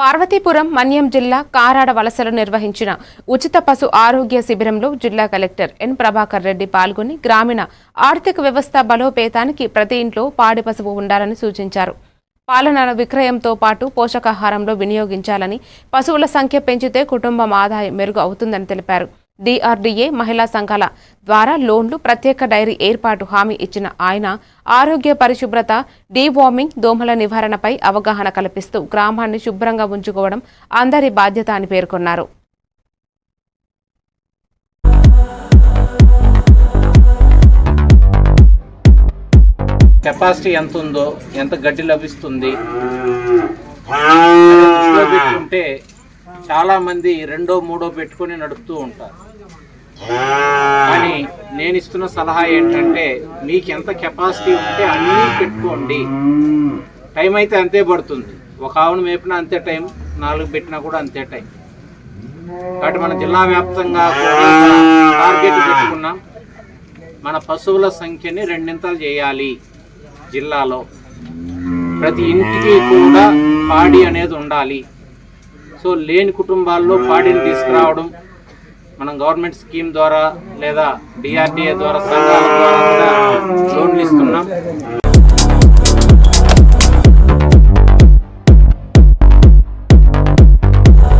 పార్వతీపురం మన్యం జిల్లా కారాడ వలసలో నిర్వహించిన ఉచిత పశు ఆరోగ్య శిబిరంలో జిల్లా కలెక్టర్ ఎన్. ప్రభాకర్ రెడ్డి పాల్గొని గ్రామీణ ఆర్థిక వ్యవస్థ బలోపేతానికి ప్రతి ఇంట్లో పాడి పశువు ఉండాలని సూచించారు. పాలన విక్రయంతో పాటు పోషకాహారంలో వినియోగించాలని పశువుల సంఖ్య పెంచితే కుటుంబం ఆదాయం మెరుగు అవుతుందని తెలిపారు. డిఆర్డీఏ మహిళా సంఘాల ద్వారా లోన్లు ప్రత్యేక డైరీ ఏర్పాటు హామీ ఇచ్చిన ఆయన ఆరోగ్య పరిశుభ్రత డీవార్మింగ్ దోమల నివారణపై అవగాహన కల్పిస్తూ గ్రామాన్ని శుభ్రంగా ఉంచుకోవడం అందరి బాధ్యత అని పేర్కొన్నారు. కెపాసిటీ ఎంత ఉందో ఎంత గడ్డి లభిస్తుంది దృష్టిలో పెట్టుకుంటే చాలా మంది రెండో మూడో పెట్టుకొని నడుపుతూ ఉంటారు. కానీ నేను ఇస్తున్న సలహా ఏంటంటే మీకు ఎంత కెపాసిటీ ఉంటే అన్నీ పెట్టుకోండి. టైం అయితే అంతే పడుతుంది. ఒక ఆవును మేపినా అంతే టైం నాలుగు పెట్టినా కూడా అంతే టైం కాబట్టి మన జిల్లా వ్యాప్తంగా టార్గెట్ పెట్టుకున్నాం. మన పశువుల సంఖ్యని రెండింతలు చేయాలి జిల్లాలో. ప్రతి ఇంటికి కూడా పాడి అనేది ఉండాలి. సో లేని కుటుంబాల్లో పాడిని తీసుకురావడం మనం గవర్నమెంట్ స్కీమ్ ద్వారా లేదా డిఆర్డిఏ ద్వారా సంఘాల ద్వారా లోన్లు ఇస్తున్నాం.